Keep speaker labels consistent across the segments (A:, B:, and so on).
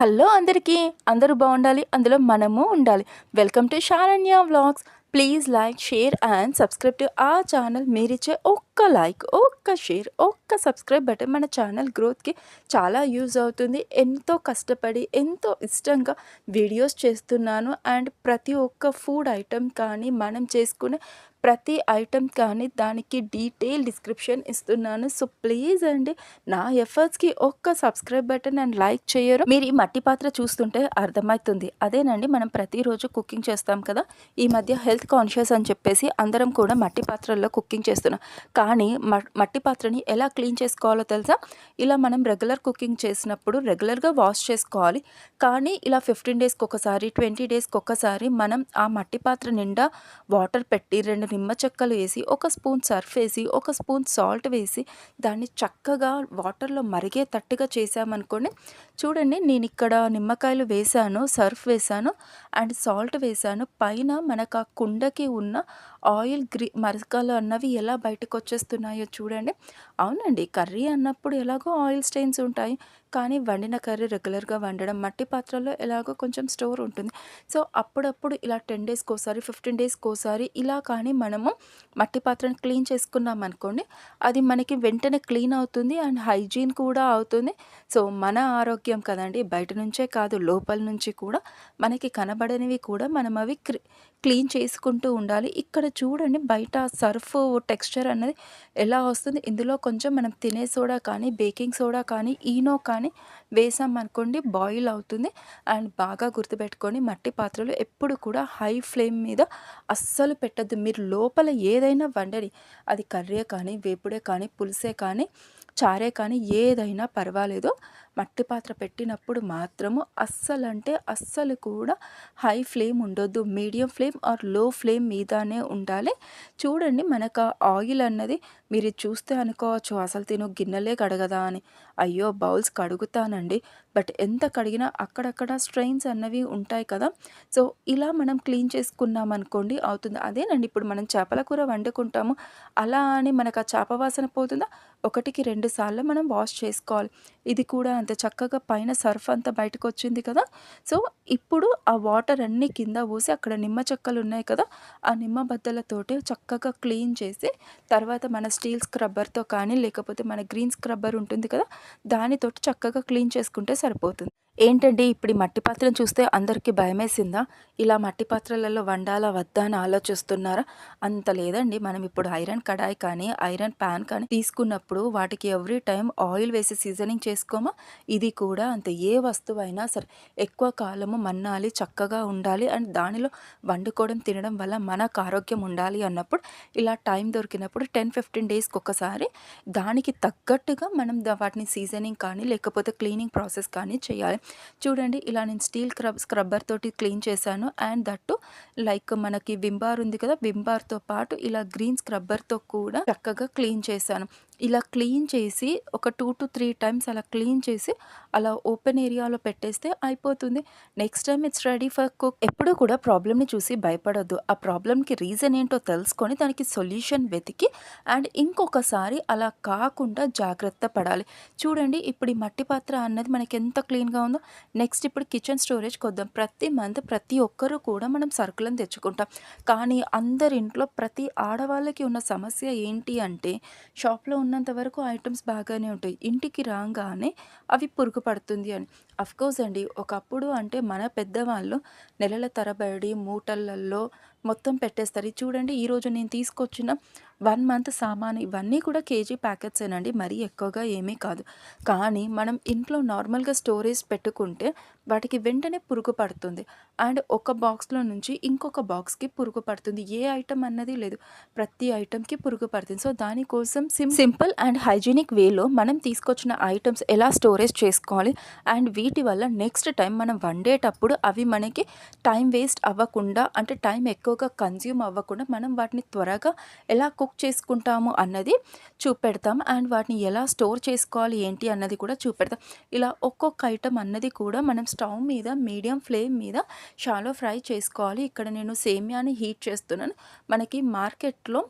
A: Hello అందరికీ అందరూ బాగుండాలి అందులో మనము ఉండాలి. Welcome to Sharanya vlogs. Please like share and subscribe to ఆ ఛానల్. మీరిచ్చే ఒక్క లైక్ ఒక్క షేర్ ఒక్క సబ్స్క్రైబ్ బటన్ మన ఛానల్ గ్రోత్కి చాలా యూజ్ అవుతుంది. ఎంతో కష్టపడి ఎంతో ఇష్టంగా వీడియోస్ చేస్తున్నాను. అండ్ ప్రతి ఒక్క ఫుడ్ ఐటెం కానీ మనం చేసుకునే ప్రతి ఐటెం కానీ దానికి డీటెయిల్ డిస్క్రిప్షన్ ఇస్తున్నాను. సో ప్లీజ్ అండి నా ఎఫర్ట్స్కి ఒక్క సబ్స్క్రైబ్ బటన్ అండ్ లైక్ చేయరు. మీరు ఈ మట్టి పాత్ర చూస్తుంటే అర్థమవుతుంది. అదేనండి మనం ప్రతిరోజు కుకింగ్ చేస్తాం కదా ఈ మధ్య హెల్త్ హెల్త్ కాన్షియస్ అని చెప్పేసి అందరం కూడా మట్టి పాత్రల్లో కుకింగ్ చేస్తున్నాం. కానీ మట్టి పాత్రని ఎలా క్లీన్ చేసుకోవాలో తెలుసా? ఇలా మనం రెగ్యులర్ కుకింగ్ చేసినప్పుడు రెగ్యులర్గా వాష్ చేసుకోవాలి. కానీ ఇలా ఫిఫ్టీన్ డేస్కి ఒకసారి ట్వంటీ డేస్కి ఒకసారి మనం ఆ మట్టి పాత్ర నిండా వాటర్ పెట్టి రెండు నిమ్మ చెక్కలు వేసి ఒక స్పూన్ సర్ఫ్ వేసి ఒక స్పూన్ సాల్ట్ వేసి దాన్ని చక్కగా వాటర్లో మరిగేటట్టుగా చేసామనుకోండి చూడండి నేను ఇక్కడ నిమ్మకాయలు వేసాను సర్ఫ్ వేసాను అండ్ సాల్ట్ వేసాను పైన మనకు ఆ కుండకి ఉన్న ఆయిల్ గ్రీ మరకలు అన్నవి ఎలా బయటకు వచ్చేస్తున్నాయో చూడండి. అవునండి కర్రీ అన్నప్పుడు ఎలాగో ఆయిల్ స్టెయిన్స్ ఉంటాయి. కానీ వండిన కర్రీ రెగ్యులర్గా వండడం మట్టి పాత్రలో ఎలాగో కొంచెం స్టోర్ ఉంటుంది. సో అప్పుడప్పుడు ఇలా టెన్ డేస్కి ఒకసారి ఫిఫ్టీన్ డేస్కి ఒకసారి ఇలా కానీ మనము మట్టి పాత్రను క్లీన్ చేసుకున్నాం అనుకోండి అది మనకి వెంటనే క్లీన్ అవుతుంది అండ్ హైజీన్ కూడా అవుతుంది. సో మన ఆరోగ్యం కదండి బయట నుంచే కాదు లోపల నుంచి కూడా మనకి కనబడనివి కూడా మనం అవి క్లీన్ చేసుకుంటూ ఉండాలి. ఇక్కడ చూడండి బయట సర్ఫ్ టెక్స్చర్ అన్నది ఎలా వస్తుంది? ఇందులో కొంచెం మనం తినే సోడా కానీ బేకింగ్ సోడా కానీ ఈనో కానీ వేసామనుకోండి బాయిల్ అవుతుంది. అండ్ బాగా గుర్తుపెట్టుకొని మట్టి పాత్రలు ఎప్పుడు కూడా హై ఫ్లేమ్ మీద అస్సలు పెట్టద్దు. మీరు లోపల ఏదైనా వండని అది కర్రీ కానీ వేపుడే కానీ పులుసే కానీ చారే కానీ ఏదైనా పర్వాలేదు. మట్టి పాత్ర పెట్టినప్పుడు మాత్రము అస్సలు అంటే అస్సలు కూడా హై ఫ్లేమ్ ఉండొద్దు. Medium flame or low flame మీదనే ఉండాలి. చూడండి మనకు ఆయిల్ అన్నది మీరు చూస్తే అనుకోవచ్చు అసలు తిను గిన్నెలే కడగదా అని. అయ్యో బౌల్స్ కడుగుతానండి. బట్ ఎంత కడిగినా అక్కడక్కడ స్ట్రెయిన్స్ అన్నవి ఉంటాయి కదా. సో ఇలా మనం క్లీన్ చేసుకున్నాం అనుకోండి అవుతుంది. అదేనండి ఇప్పుడు మనం చేపల కూర వండుకుంటాము. అలా అని మనకు ఆ చేప వాసన పోతుందా? ఒకటికి రెండు సార్లు మనం వాష్ చేసుకోవాలి. ఇది కూడా అంత చక్కగా పైన సర్ఫ్ అంతా బయటకు వచ్చింది కదా. సో ఇప్పుడు ఆ వాటర్ అన్నీ కింద పోసి అక్కడ నిమ్మ చెక్కలు ఉన్నాయి కదా. ఆ నిమ్మ బద్దలతోటి చక్కగా క్లీన్ చేసి తర్వాత మన స్టీల్ స్క్రబ్బర్తో కానీ లేకపోతే మన గ్రీన్ స్క్రబ్బర్ ఉంటుంది కదా దానితోటి చక్కగా క్లీన్ చేసుకుంటే సరిపోతుంది. ఏంటండి ఇప్పుడు ఈ మట్టి పాత్రను చూస్తే అందరికీ భయమేసిందా? ఇలా మట్టి పాత్రలలో వండాలా వద్దా అని ఆలోచిస్తున్నారా? అంత లేదండి. మనం ఇప్పుడు ఐరన్ కడాయి కానీ ఐరన్ ప్యాన్ కానీ తీసుకున్నప్పుడు వాటికి ఎవ్రీ టైం ఆయిల్ వేసి సీజనింగ్ చేసుకోమా? ఇది కూడా అంత. ఏ వస్తువు అయినా సరే ఎక్కువ కాలము మన్నాలి చక్కగా ఉండాలి అండ్ దానిలో వండుకోవడం తినడం వల్ల మనకు ఆరోగ్యం ఉండాలి అన్నప్పుడు ఇలా టైం దొరికినప్పుడు టెన్ ఫిఫ్టీన్ డేస్కి ఒకసారి దానికి తగ్గట్టుగా మనం వాటిని సీజనింగ్ కానీ లేకపోతే క్లీనింగ్ ప్రాసెస్ కానీ చేయాలి. చూడండి ఇలా నేను స్టీల్ క్రబ్ స్క్రబ్బర్ తోటి క్లీన్ చేశాను. అండ్ దట్టు లైక్ మనకి వింబార్ ఉంది కదా వింబార్తో పాటు ఇలా గ్రీన్ స్క్రబ్బర్తో కూడా చక్కగా క్లీన్ చేశాను. ఇలా క్లీన్ చేసి ఒక టూ టు త్రీ టైమ్స్ అలా క్లీన్ చేసి అలా ఓపెన్ ఏరియాలో పెట్టేస్తే అయిపోతుంది. Next time it's ready for cook ఎప్పుడూ కూడా ప్రాబ్లమ్ని చూసి భయపడొద్దు. ఆ ప్రాబ్లమ్కి రీజన్ ఏంటో తెలుసుకొని దానికి సొల్యూషన్ వెతికి అండ్ ఇంకొకసారి అలా కాకుండా జాగ్రత్త పడాలి. చూడండి ఇప్పుడు ఈ మట్టి పాత్ర అన్నది మనకి ఎంత క్లీన్గా ఉందో. నెక్స్ట్ ఇప్పుడు కిచెన్ స్టోరేజ్ కొద్దాం. ప్రతి మంత్ ప్రతి ఒక్కరూ కూడా మనం సరుకులను తెచ్చుకుంటాం. కానీ అందరి ఇంట్లో ప్రతి ఆడవాళ్ళకి ఉన్న సమస్య ఏంటి అంటే షాప్లో ఉన్నంత వరకు ఐటమ్స్ బాగానే ఉంటాయి. ఇంటికి రాగానే అవి పురుగు పడుతుంది అని అఫ్కోర్స్ అండి ఒకప్పుడు అంటే మన పెద్దవాళ్ళు నెలల తరబడి మూటలలో మొత్తం పెట్టేస్తారు. చూడండి ఈరోజు నేను తీసుకొచ్చిన వన్ మంత్ సామాన్ ఇవన్నీ కూడా కేజీ ప్యాకెట్సేనండి మరీ ఎక్కువగా ఏమీ కాదు. కానీ మనం ఇంట్లో నార్మల్గా స్టోరేజ్ పెట్టుకుంటే వాటికి వెంటనే పురుగు పడుతుంది. అండ్ ఒక బాక్స్లో నుంచి ఇంకొక బాక్స్కి పురుగు పడుతుంది. ఏ ఐటమ్ అన్నది లేదు. ప్రతి ఐటమ్కి పురుగు పడుతుంది. సో దానికోసం సిం సింపుల్ అండ్ హైజీనిక్ వేలో మనం తీసుకొచ్చిన ఐటమ్స్ ఎలా స్టోరేజ్ చేసుకోవాలి? అండ్ వీటి వల్ల నెక్స్ట్ టైం మనం వండేటప్పుడు అవి మనకి టైం వేస్ట్ అవ్వకుండా అంటే టైం ఎక్కువ ఎక్కువగా కన్జ్యూమ్ అవ్వకుండా మనం వాటిని త్వరగా ఎలా కుక్ చేసుకుంటాము అన్నది చూపెడతాం. అండ్ వాటిని ఎలా స్టోర్ చేసుకోవాలి ఏంటి అన్నది కూడా చూపెడతాం. ఇలా ఒక్కొక్క ఐటమ్ అన్నది కూడా మనం స్టవ్ మీద మీడియం ఫ్లేమ్ మీద షాలో ఫ్రై చేసుకోవాలి. ఇక్కడ నేను సేమియాని హీట్ చేస్తున్నాను. మనకి మార్కెట్లో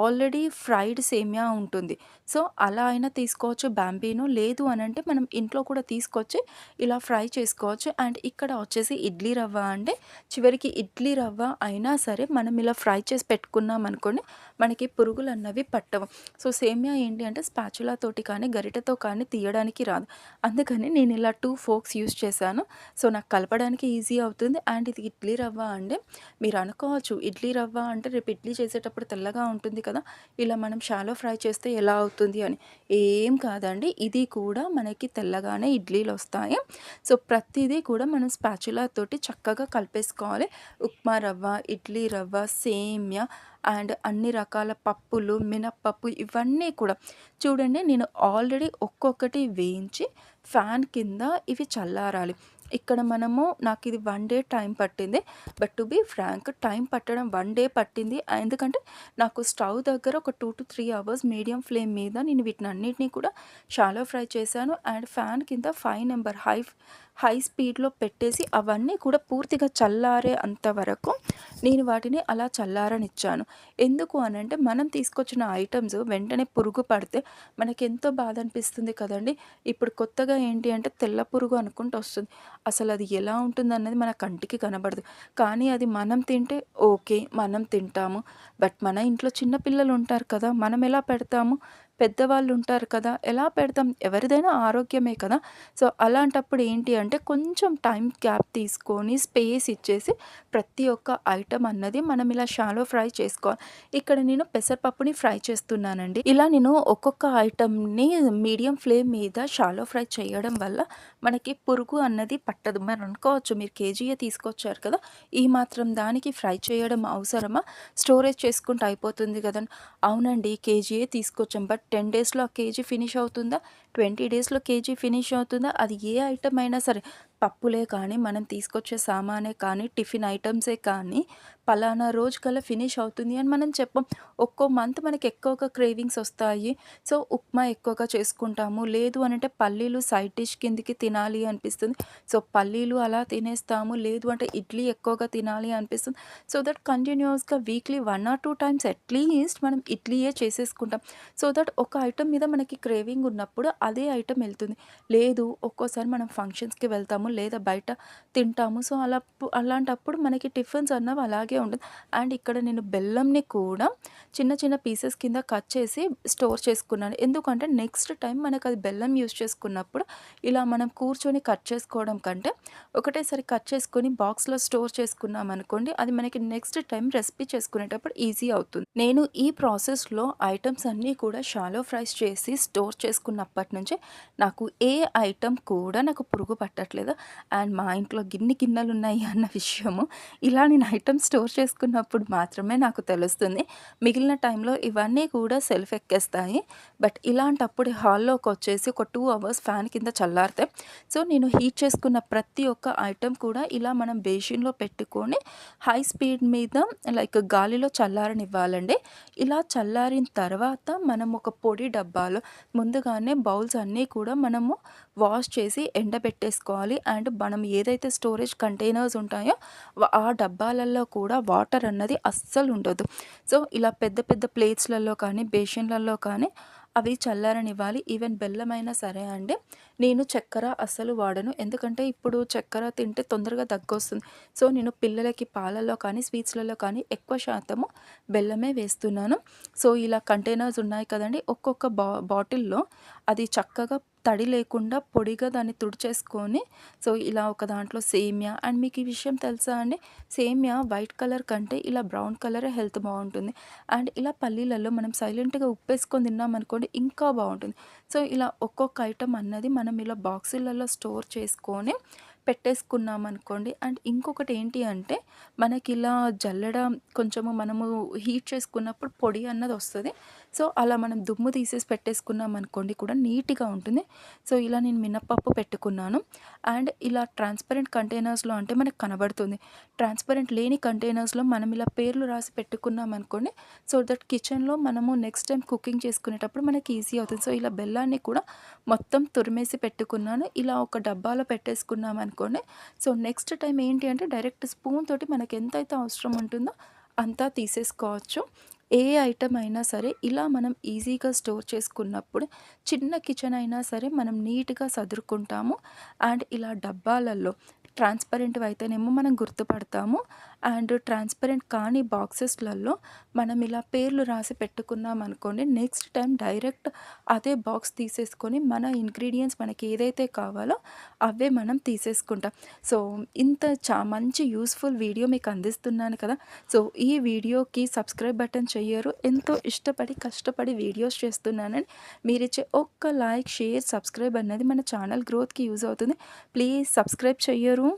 A: ఆల్రెడీ ఫ్రైడ్ సేమియా ఉంటుంది. సో అలా అయినా తీసుకోవచ్చు. బ్యాంబీనో లేదు అని అంటే మనం ఇంట్లో కూడా తీసుకొచ్చి ఇలా ఫ్రై చేసుకోవచ్చు. అండ్ ఇక్కడ వచ్చేసి ఇడ్లీ రవ్వ అంటే చివరికి ఇడ్లీ రవ్వ అయినా సరే మనం ఇలా ఫ్రై చేసి పెట్టుకున్నాం అనుకోండి మనకి పురుగులు అన్నవి పట్టవు. సో సేమియా ఏంటి అంటే స్పాచులా తోటి కానీ గరిటతో కానీ తీయడానికి రాదు. అందుకని నేను ఇలా టూ ఫోక్స్ యూస్ చేశాను. సో నాకు కలపడానికి ఈజీ అవుతుంది. అండ్ ఇది ఇడ్లీ రవ్వ అంటే మీరు అనుకోవచ్చు ఇడ్లీ రవ్వ అంటే రేపు ఇడ్లీ చేసేటప్పుడు తెల్లగా ఉంటుంది కదా? ఇలా మనం షాలో ఫ్రై చేస్తే ఎలా అవుతుంది అని. ఏం కాదండి ఇది కూడా మనకి తెల్లగానే ఇడ్లీలు వస్తాయి. సో ప్రతిదీ కూడా మనం స్పాచులా తోటి చక్కగా కలిపేసుకోవాలి. ఉప్మా రవ్వ ఇడ్లీ రవ్వ సేమ్యా అండ్ అన్ని రకాల పప్పులు మినప్పప్పు ఇవన్నీ కూడా. చూడండి నేను ఆల్రెడీ ఒక్కొక్కటి వేయించి ఫ్యాన్ కింద ఇవి చల్లారాలి. ఇక్కడ మనము నాకు ఇది వన్ డే టైం పట్టింది. But to be frank time పట్టడం వన్ డే పట్టింది. ఎందుకంటే నాకు స్టవ్ దగ్గర ఒక two to three hours medium flame మీద నేను వీటిని అన్నిటినీ కూడా షాలో ఫ్రై చేశాను. అండ్ ఫ్యాన్ కింద ఫైవ్ నెంబర్ హై హై స్పీడ్లో పెట్టేసి అవన్నీ కూడా పూర్తిగా చల్లారే అంతవరకు నేను వాటిని అలా చల్లారనిచ్చాను. ఎందుకు అని అంటే మనం తీసుకొచ్చిన ఐటమ్స్ వెంటనే పురుగు పడితే మనకి ఎంతో బాధ అనిపిస్తుంది కదండి. ఇప్పుడు కొత్తగా ఏంటి అంటే తెల్ల పురుగు అనుకుంటూ వస్తుంది. అసలు అది ఎలా ఉంటుంది అన్నది మన కంటికి కనబడదు. కానీ అది మనం తింటే ఓకే మనం తింటాము. బట్ మన ఇంట్లో చిన్న పిల్లలు ఉంటారు కదా మనం ఎలా పెడతాము? పెద్దవాళ్ళు ఉంటారు కదా ఎలా పెడతాం? ఎవరిదైనా ఆరోగ్యమే కదా. సో అలాంటప్పుడు ఏంటి అంటే కొంచెం టైం గ్యాప్ తీసుకొని స్పేస్ ఇచ్చేసి ప్రతి ఒక్క ఐటమ్ అన్నది మనం ఇలా షాలో ఫ్రై చేసుకోవాలి. ఇక్కడ నేను పెసరపప్పుని ఫ్రై చేస్తున్నానండి. ఇలా నేను ఒక్కొక్క ఐటమ్ని మీడియం ఫ్లేమ్ మీద షాలో ఫ్రై చేయడం వల్ల మనకి పురుగు అన్నది పట్టదు. మరి అనుకోవచ్చు మీరు కేజీయే తీసుకొచ్చారు కదా ఈ మాత్రం దానికి ఫ్రై చేయడం అవసరమా? స్టోరేజ్ చేసుకుంటే అయిపోతుంది కదండి. అవునండి కేజీయే తీసుకొచ్చాం. బట్ టెన్ డేస్లో ఆ కేజీ ఫినిష్ అవుతుందా? ట్వంటీ డేస్లో కేజీ ఫినిష్ అవుతుందా? అది ఏ ఐటమ్ అయినా సరే పప్పులే కానీ మనం తీసుకొచ్చే సామానే కానీ టిఫిన్ ఐటమ్సే కానీ పలానా రోజు కల్లా ఫినిష్ అవుతుంది అని మనం చెప్పం. ఒక్కో మంత్ మనకి ఎక్కువగా క్రేవింగ్స్ వస్తాయి. సో ఉప్మా ఎక్కువగా చేసుకుంటాము. లేదు అంటే పల్లీలు సైడ్ డిష్ కిందికి తినాలి అనిపిస్తుంది. సో పల్లీలు అలా తినేస్తాము. లేదు అంటే ఇడ్లీ ఎక్కువగా తినాలి అనిపిస్తుంది. సో దట్ కంటిన్యూస్గా weekly one or two times at least మనం ఇడ్లీయే చేసేసుకుంటాం. సో దట్ ఒక ఐటమ్ మీద మనకి క్రేవింగ్ ఉన్నప్పుడు అదే ఐటమ్ వెళ్తుంది. లేదు ఒక్కోసారి మనం ఫంక్షన్స్కి వెళ్తాము. లేదా బయట తింటాము. సో అలా అలాంటప్పుడు మనకి టిఫిన్స్ అన్నవి అలాగే ఉంటుంది. అండ్ ఇక్కడ నేను బెల్లంని కూడా చిన్న చిన్న పీసెస్ కింద కట్ చేసి స్టోర్ చేసుకున్నాను. ఎందుకంటే నెక్స్ట్ టైం మనకు అది బెల్లం యూస్ చేసుకున్నప్పుడు ఇలా మనం కూర్చొని కట్ చేసుకోవడం కంటే ఒకటేసారి కట్ చేసుకొని బాక్స్లో స్టోర్ చేసుకున్నాం అనుకోండి అది మనకి నెక్స్ట్ టైం రెసిపీ చేసుకునేటప్పుడు ఈజీ అవుతుంది. నేను ఈ ప్రాసెస్లో ఐటమ్స్ అన్నీ కూడా షాలో ఫ్రైస్ చేసి స్టోర్ చేసుకున్నప్పటి నుంచి నాకు ఏ ఐటమ్ కూడా నాకు పురుగు పట్టట్లేదు. అండ్ మా ఇంట్లో గిన్ని గిన్నెలు ఉన్నాయి అన్న విషయము ఇలా నేను ఐటమ్ స్టోర్ చేసుకున్నప్పుడు మాత్రమే నాకు తెలుస్తుంది. మిగిలిన టైంలో ఇవన్నీ కూడా సెల్ఫ్ ఎక్కేస్తాయి. బట్ ఇలాంటప్పుడు హాల్లోకి వచ్చేసి ఒక టూ అవర్స్ ఫ్యాన్ కింద చల్లారితే సో నేను హీట్ చేసుకున్న ప్రతి ఒక్క ఐటమ్ కూడా ఇలా మనం బేషిన్లో పెట్టుకొని హై స్పీడ్ మీద లైక్ గాలిలో చల్లారనివ్వాలండి. ఇలా చల్లారిన తర్వాత మనం ఒక పొడి డబ్బాలో ముందుగానే బౌల్స్ అన్నీ కూడా మనము వాష్ చేసి ఎండబెట్టేసుకోవాలి. అండ్ మనం ఏదైతే స్టోరేజ్ కంటైనర్స్ ఉంటాయో ఆ డబ్బాలలో కూడా వాటర్ అన్నది అస్సలు ఉండదు. సో ఇలా పెద్ద పెద్ద ప్లేట్స్లలో కానీ బేషన్లలో కానీ అవి చల్లారనివ్వాలి. ఈవెన్ బెల్లమైనా సరే అండి నేను చక్కెర అస్సలు వాడను. ఎందుకంటే ఇప్పుడు చక్కెర తింటే తొందరగా దగ్గొస్తుంది. సో నేను పిల్లలకి పాలల్లో కానీ స్వీట్స్లలో కానీ ఎక్కువ శాతము బెల్లమే వేస్తున్నాను. సో ఇలా కంటైనర్స్ ఉన్నాయి కదండి ఒక్కొక్క బా బాటిల్లో అది చక్కగా తడి లేకుండా పొడిగా దాన్ని తుడిచేసుకొని సో ఇలా ఒక దాంట్లో సేమియా అండ్ మీకు ఈ విషయం తెలుసా అండి? సేమియా వైట్ కలర్ కంటే ఇలా బ్రౌన్ కలరే హెల్త్ బాగుంటుంది. అండ్ ఇలా పల్లీలలో మనం సైలెంట్గా ఉప్పేసుకొని తిన్నామనుకోండి ఇంకా బాగుంటుంది. సో ఇలా ఒక్కొక్క ఐటమ్ అన్నది మనం ఇలా బాక్సులలో స్టోర్ చేసుకొని పెట్టేసుకున్నాం అనుకోండి అండ్ ఇంకొకటి ఏంటి అంటే మనకి ఇలా జల్లడం కొంచెము మనము హీట్ చేసుకున్నప్పుడు పొడి అన్నది వస్తుంది. సో అలా మనం దుమ్ము తీసేసి పెట్టేసుకున్నాం అనుకోండి కూడా నీట్గా ఉంటుంది. సో ఇలా నేను మినప్పప్పు పెట్టుకున్నాను. అండ్ ఇలా ట్రాన్స్పరెంట్ కంటైనర్స్లో అంటే మనకు కనబడుతుంది. ట్రాన్స్పరెంట్ లేని కంటైనర్స్లో మనం ఇలా పేర్లు రాసి పెట్టుకున్నాం అనుకోండి సో దట్ కిచెన్లో మనము నెక్స్ట్ టైం కుకింగ్ చేసుకునేటప్పుడు మనకి ఈజీ అవుతుంది. సో ఇలా బెల్లాన్ని కూడా మొత్తం తురిమేసి పెట్టుకున్నాను. ఇలా ఒక డబ్బాలో పెట్టేసుకున్నాం అనుకోండి సో నెక్స్ట్ టైం ఏంటి అంటే డైరెక్ట్ స్పూన్ తోటి మనకి ఎంతైతే అవసరం ఉంటుందో అంతా తీసేసుకోవచ్చు ఏ ఐటమ్ అయినా సరే ఇలా మనం ఈజీగా స్టోర్ చేసుకున్నప్పుడు చిన్న కిచెన్ అయినా సరే మనం నీట్‌గా సదురుకుంటాము. అండ్ ఇలా డబ్బాలలో ట్రాన్స్‌పరెంట్‌వి అయితేనేమో మనం గుర్తుపడతాము. అండ్ ట్రాన్స్‌పరెంట్ కాని బాక్సెస్‌లలో మనం ఇలా పేర్లు రాసి పెట్టుకున్నామనుకోండి నెక్స్ట్ టైం డైరెక్ట్ అదే బాక్స్ తీసేసుకొని మన ఇంగ్రీడియంట్స్ మనకి ఏదైతే కావాలో అవే మనం తీసేసుకుంటాం. సో, ఇంత చా మంచి యూస్ఫుల్ వీడియో మీకు అందిస్తున్నాను కదా! సో, ఈ వీడియోకి సబ్స్క్రైబ్ బటన్ చెయ్యరు. ఎంతో ఇష్టపడి, కష్టపడి వీడియోస్ చేస్తున్నానని మీరిచ్చే ఒక్క లైక్, షేర్, సబ్స్క్రైబ్ అనేది మన ఛానల్ గ్రోత్‌కి యూజ్ అవుతుంది. ప్లీజ్ సబ్స్క్రైబ్ చెయ్యరు.